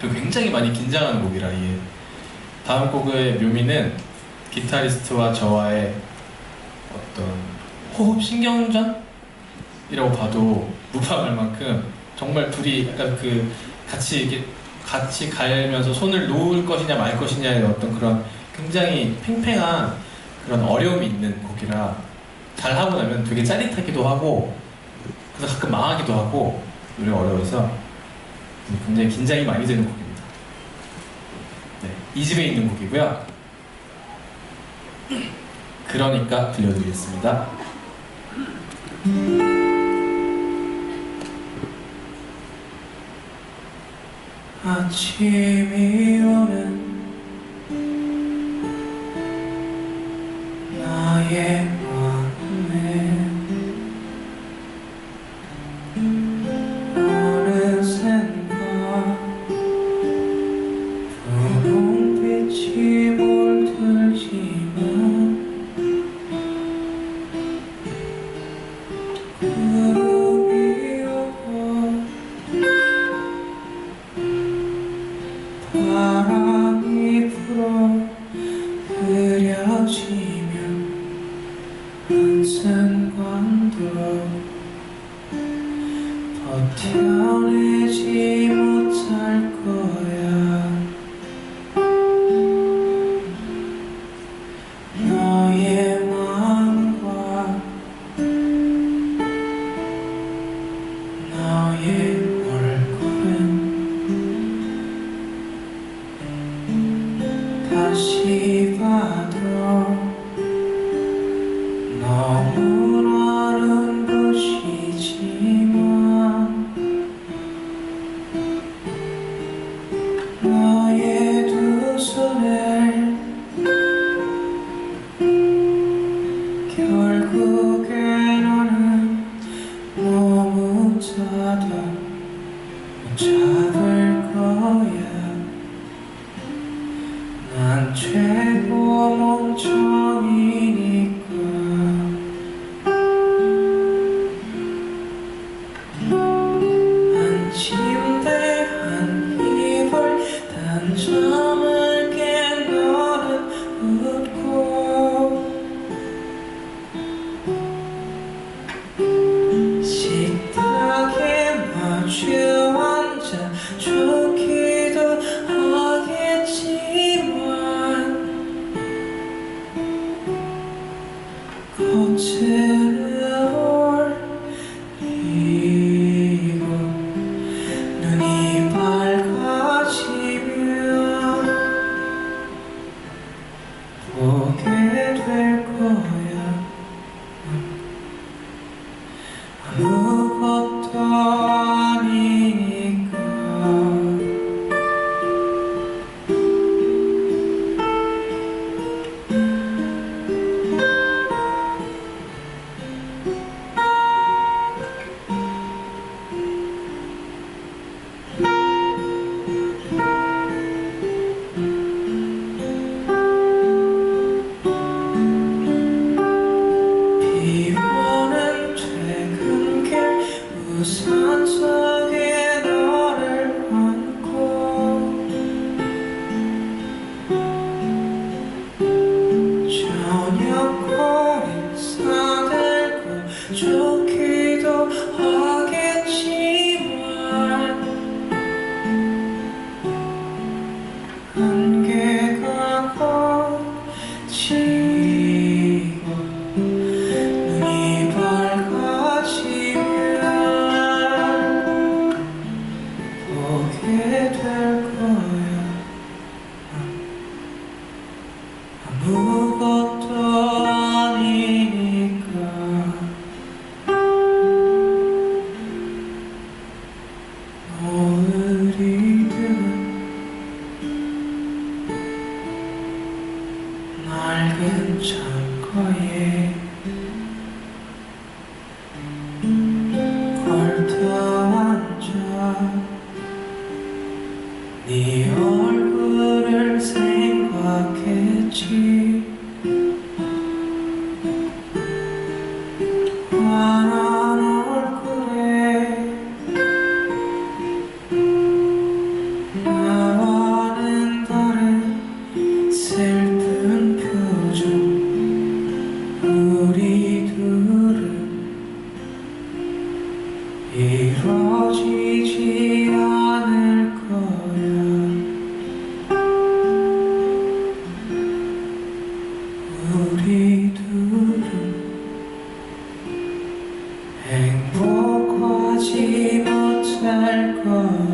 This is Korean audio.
그리고 굉장히 많이 긴장하는 곡이라 이게 다음 곡의 묘미는 기타리스트와 저와의 어떤 호흡 신경전이라고 봐도 무방할 만큼 정말 둘이 약간 그 같이 이게 같이 갈면서 손을 놓을 것이냐 말 것이냐의 어떤 그런 굉장히 팽팽한 그런 어려움이 있는 곡이라 잘 하고 나면 되게 짜릿하기도 하고 그래서 가끔 망하기도 하고 노래가 어려워서 굉장히 긴장이 많이 되는 곡입니다. 네, 이 집에 있는 곡이고요. 그러니까 들려드리겠습니다. 아침이 오는 흐려지면 한순간도 버텨내지 못할 거야. 너의 마음과 너의 얼굴은 다시 봐도 너 忘。 걸터 앉아. 네 얼굴 Mara. heart grows.